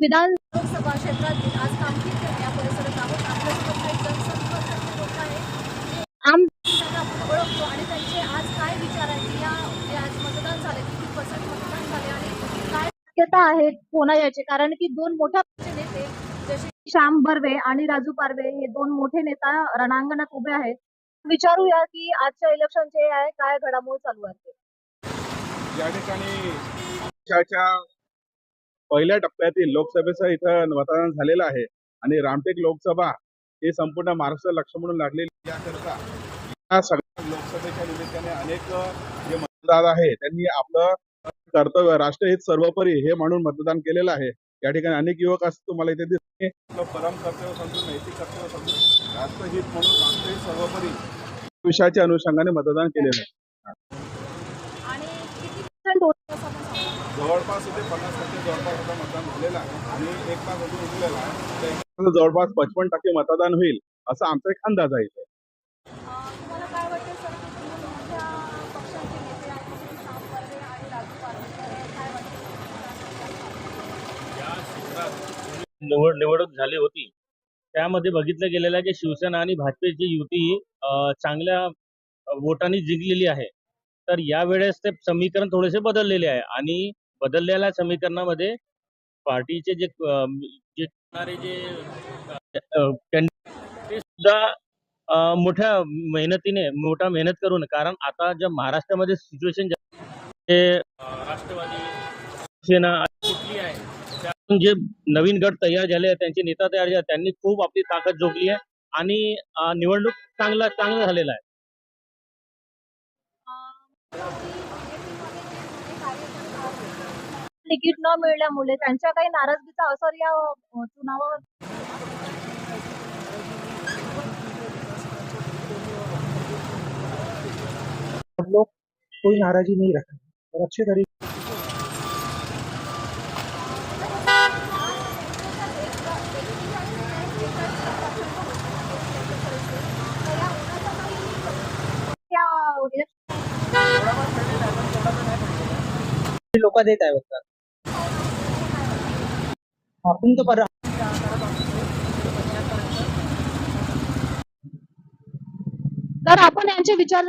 विधान लोकसभा क्षेत्रातील आज कामगिरी या परिसरात आहोत. आपल्यासोबत काही जनसंपर्क लोक आहे आम त्यांना आपण ओळखतो आणि त्यांचे आज काय विचार आहेत? या आज मतदान झाले किती पर्सेंट मतदान झाले आणि काय शक्यता आहे कोणा याचे कारण की दोन मोठ्या नेते जसे श्याम बर्वे आणि राजू पारवे हे दोन मोठे नेता रणांगणात उभे आहेत. विचारूया की आजच्या इलेक्शनचे आहे काय घडामोडी चालू आहे या ठिकाणी पक्षाच्या पहिल्या टप्प्यातील लोकसभेचं इथं मतदान झालेलं आहे आणि रामटेक लोकसभा ही संपूर्ण महाराष्ट्र लक्ष म्हणून लागलेली याकरता या सगळ्या लोकसभेच्या निमित्ताने अनेक जे मतदार आहे त्यांनी आपलं कर्तव्य राष्ट्रहित सर्वोपरी हे म्हणून मतदान केलेलं आहे. या ठिकाणी अनेक युवक असतात तुम्हाला इथे दिसते परम कर्तव्य समजून नैतिक कर्तव्य समजून राष्ट्रहित म्हणून राष्ट्रहित सर्वोपरी विषयाच्या अनुषंगाने मतदान केलेलं आहे? जवळपास इथे पन्नास टक्के जवळपास आता मतदान झालेलं आहे. आणि एक तास अजून उरलेला आहे. तर एक जवळपास पचपन टक्के मतदान होईल असा आमचा एक अंदाज आहे इथे. निवड निवडणूक झाली होती. त्यामध्ये बघितलं गेलेलं आहे की शिवसेना आणि भाजपची युती अं, चांगल्या वोटांनी जिंकलेली आहे. तर यावेळेस ते समीकरण थोडेसे बदललेले आहे आणि बदललेल्या समीकरणामध्ये पार्टीचे जे जे जे ते सुद्धा मोठ्या मेहनतीने मोठा मेहनत करून कारण आता ज्या महाराष्ट्रामध्ये सिच्युएशन राष्ट्रवादी शिवसेना कुठली आहे. त्यातून जे नवीन गट तयार झाले त्यांचे नेता तयार झाले त्यांनी खूप आपली ताकद जोडली आहे. आणि निवडणूक चांगला चांगला झालेला आहे. तिकीट न मिळाल्यामुळे त्यांच्या काही नाराजगीचा असर या चुनावावर हम लोग कोई नाराजी नहीं रख और अच्छे तरीके या election लोक देत आहे बघतात आपण तर पर तर आपण यांचे विचार